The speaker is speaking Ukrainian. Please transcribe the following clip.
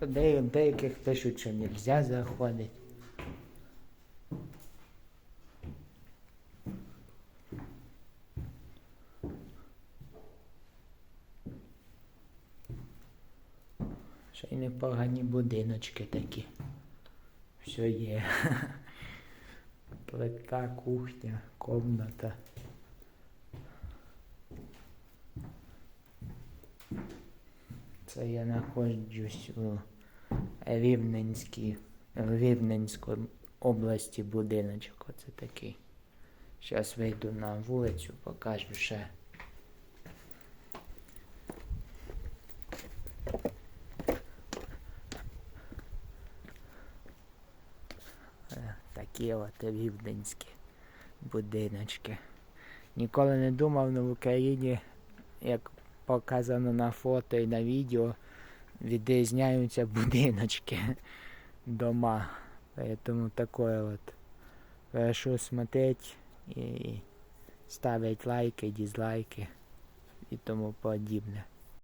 Де, деяких пишуть, що не можна заходити. Ще й непогані будиночки такі. Все є. Плита, кухня, комната. Це я знаходжусь у Рівненській, Рівненській області будиночок. Оце такий. Зараз вийду на вулицю, покажу ще. Е, Такі от рівненські будиночки. Ніколи не думав, але в Україні, як показано на фото і на відео, відрізняються будиночки, дома. Поэтому такое вот. Прошу смотреть и ставить лайки, дизлайки и тому подобное.